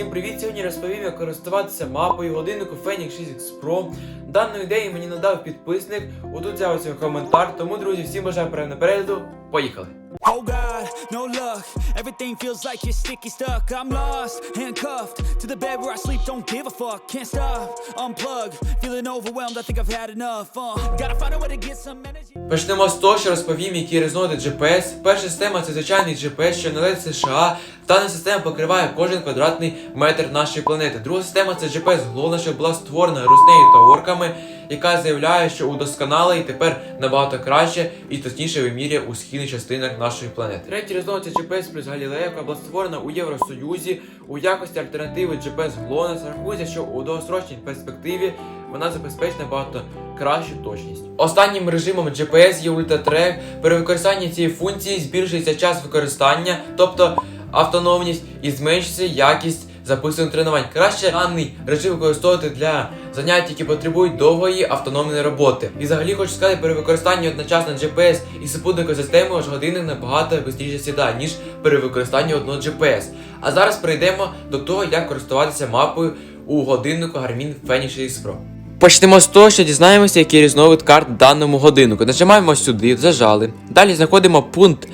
всім привіт! Сьогодні розповім, як користуватися мапою годиннику Fenix 6X Pro. Дану ідею мені надав підписник. Отут з'явився коментар. Тому, друзі, всім бажаю перегляду. Поїхали! Oh God, no luck. Everything feels like you're sticky stuck. I'm lost, handcuffed to the bed where I sleep. Don't give a fuck. Can't stop, unplug. Feeling overwhelmed. I think I've had enough. Uh, gotta find a way to get some energy. Почнемо з того, що розповім, які різноти GPS. Перша система це звичайний GPS, що належить США. Дана система покриває кожен квадратний метр нашої планети. Друга система це GPS головна, що була створена руснею та орками, яка заявляє, що удосконала і тепер набагато краще і точніше вимірює у східних частинах нашої планети. Третій різнот це GPS плюс Галілея, яка була створена у Євросоюзі у якості альтернативи GPS GLONASS. Рахується, що у довгострочній перспективі вона забезпечить набагато кращу точність. Останнім режимом GPS є ультратрек. При використанні цієї функції збільшується час використання, тобто автономність і зменшується якість записаних тренувань. Краще даний режим використовувати для занять, які потребують довгої автономної роботи. І взагалі хочу сказати, при використанні одночасно GPS і супутникової системи ваш годинник набагато швидше сідає, ніж при використанні одного GPS. А зараз перейдемо до того, як користуватися мапою у годиннику Garmin Fenix 6 Pro. Почнемо з того, що дізнаємося, який різновид карт в даному годиннику. Нажимаємо сюди, зажали. Далі знаходимо пункт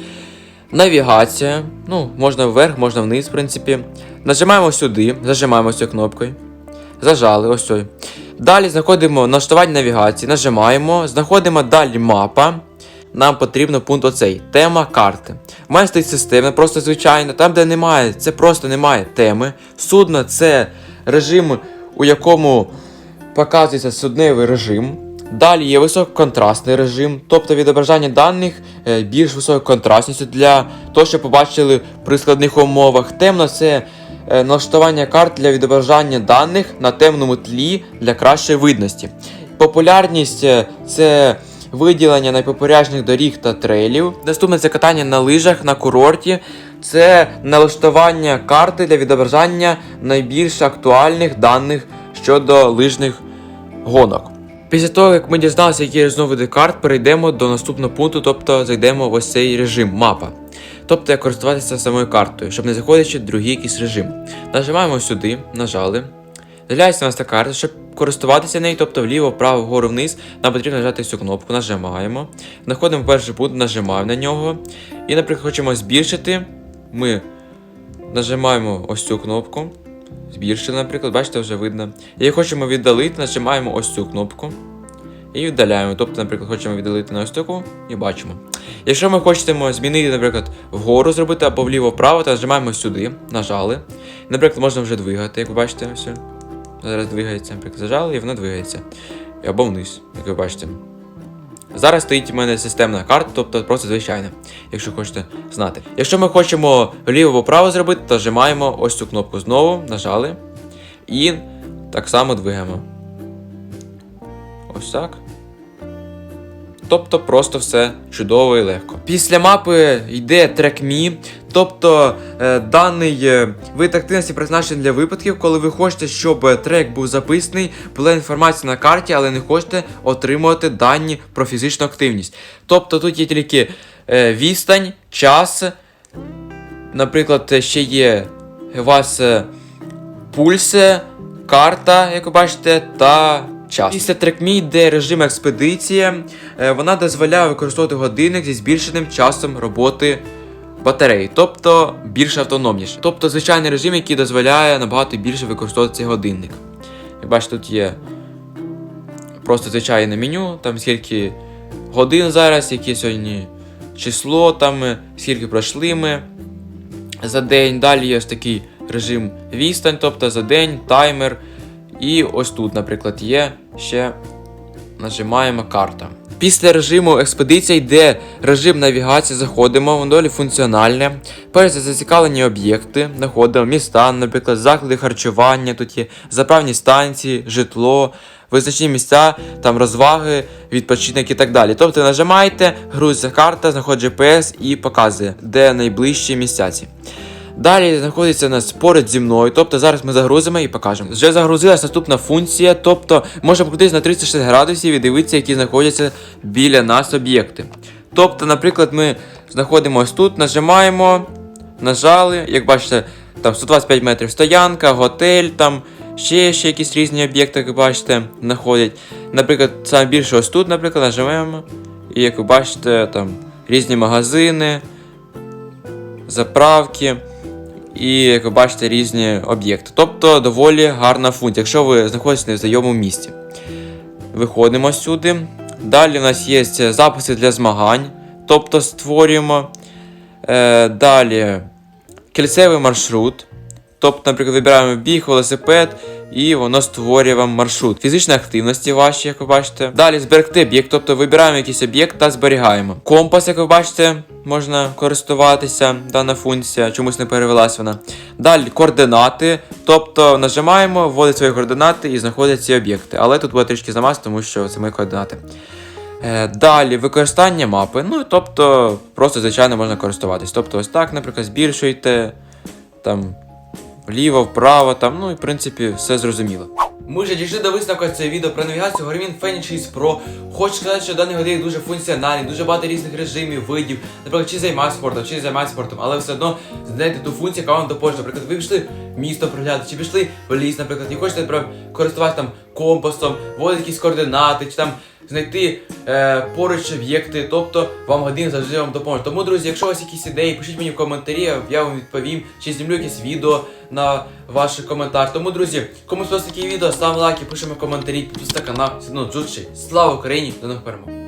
навігація. Ну, можна вверх, можна вниз, в принципі. Нажимаємо сюди, зажимаємо цією кнопкою. Зажали, ось ой. Далі знаходимо налаштування навігації, нажимаємо, знаходимо далі мапа. Нам потрібно пункт оцей. Тема карти. У мене стоїть система, просто звичайно. Там, де немає, це просто немає теми. Судно це режим, у якому показується судневий режим. Далі є висококонтрастний режим, тобто відображання даних е, більш високою контрастністю для того, щоб побачили при складних умовах. Темно це налаштування карт для відображання даних на темному тлі для кращої видності. Популярність е, це виділення найпопулярніших доріг та трейлів. Наступне це катання на лижах на курорті. Це налаштування карти для відображання найбільш актуальних даних щодо лижних гонок. Після того, як ми дізналися, які різновиди карт, перейдемо до наступного пункту, тобто зайдемо в ось цей режим мапа. Тобто як користуватися самою картою, щоб не заходячи в другий якийсь режим. Нажимаємо сюди, нажали. З'являється у нас та карта, щоб користуватися нею, тобто вліво, вправо, вгору, вниз, нам потрібно нажати цю кнопку, нажимаємо. Знаходимо перший пункт, нажимаємо на нього. І, наприклад, хочемо збільшити. Ми нажимаємо ось цю кнопку. Збільшили, наприклад, бачите, вже видно. І хочемо віддалити, нажимаємо ось цю кнопку. І віддаляємо. Тобто, наприклад, хочемо віддалити на ось таку і бачимо. Якщо ми хочемо змінити, наприклад, вгору зробити або вліво-вправо, то нажимаємо сюди, нажали. Наприклад, можна вже двигати, як ви бачите, все. Зараз двигається, наприклад, зажали і воно двигається. Або вниз, як ви бачите. Зараз стоїть у мене системна карта, тобто просто звичайна, якщо хочете знати. Якщо ми хочемо вліво-вправо зробити, то нажимаємо ось цю кнопку знову, нажали. І так само двигаємо. Ось так. Тобто просто все чудово і легко. Після мапи йде TrackMe, тобто е, даний е, вид активності призначений для випадків, коли ви хочете, щоб е, трек був записаний, була інформація на карті, але не хочете отримувати дані про фізичну активність. Тобто тут є тільки е, відстань, час, наприклад, ще є у вас е, пульс, карта, як ви бачите, та час. Після TrackMe йде режим експедиція. Е, Вона дозволяє використовувати годинник зі збільшеним часом роботи батареї, тобто більш автономніше. Тобто звичайний режим, який дозволяє набагато більше використовувати цей годинник. Як бачите, тут є просто звичайне меню, там скільки годин зараз, яке сьогодні число, там е, скільки пройшли ми за день. Далі є ось такий режим відстань, тобто за день, таймер. І ось тут, наприклад, є ще нажимаємо карта. Після режиму експедиція йде режим навігації, заходимо, воно долі функціональне. Перш за зацікавлені об'єкти, знаходимо міста, наприклад, заклади харчування, тут є заправні станції, житло, визначні місця, там розваги, відпочинок і так далі. Тобто нажимаєте, грузиться карта, знаходить GPS і показує, де найближчі місця. Далі знаходиться нас поряд зі мною, тобто зараз ми загрузимо і покажемо. Вже загрузилась наступна функція, тобто можемо крутитися на 360 градусів і дивитися, які знаходяться біля нас об'єкти. Тобто, наприклад, ми знаходимося тут, нажимаємо, нажали, як бачите, там 125 метрів стоянка, готель, там ще, ще якісь різні об'єкти, як бачите, знаходять. Наприклад, саме більше ось тут, наприклад, нажимаємо. І як ви бачите, там різні магазини, заправки і, як ви бачите, різні об'єкти. Тобто доволі гарна функція, якщо ви знаходитесь в знайомому місці. Виходимо сюди. Далі у нас є записи для змагань, тобто створюємо. Е, далі кільцевий маршрут. Тобто, наприклад, вибираємо біг, велосипед, і воно створює вам маршрут. Фізичні активності ваші, як ви бачите. Далі зберегти об'єкт, тобто вибираємо якийсь об'єкт та зберігаємо. Компас, як ви бачите, можна користуватися, дана функція, чомусь не перевелась вона. Далі координати, тобто нажимаємо, вводить свої координати і знаходить ці об'єкти. Але тут буде трішки замаз, тому що це мої координати. Е, Далі використання мапи. Ну, тобто, просто, звичайно, можна користуватись. Тобто, ось так, наприклад, збільшуєте там вліво, вправо, там, ну і в принципі все зрозуміло. Ми вже дійшли до висновку цього відео про навігацію Garmin Fenix 6 Pro. Хочу сказати, що даний годинник дуже функціональний, дуже багато різних режимів, видів. Наприклад, чи займається спортом, чи не займається спортом, але все одно знайдете ту функцію, яка вам допоможе. Наприклад, ви пішли місто проглядати, чи пішли в ліс, наприклад, і хочете наприклад, користуватися там компасом, вводити якісь координати, чи там знайти е, поруч об'єкти, тобто вам годин завжди вам допоможе. Тому, друзі, якщо у вас якісь ідеї, пишіть мені в коментарі, я вам відповім, чи знімлю якесь відео на ваш коментар. Тому, друзі, кому сподобалось таке відео, став лайки, пишемо коментарі, підписуйтесь на канал, все одно джучі. Слава Україні, до нових перемог!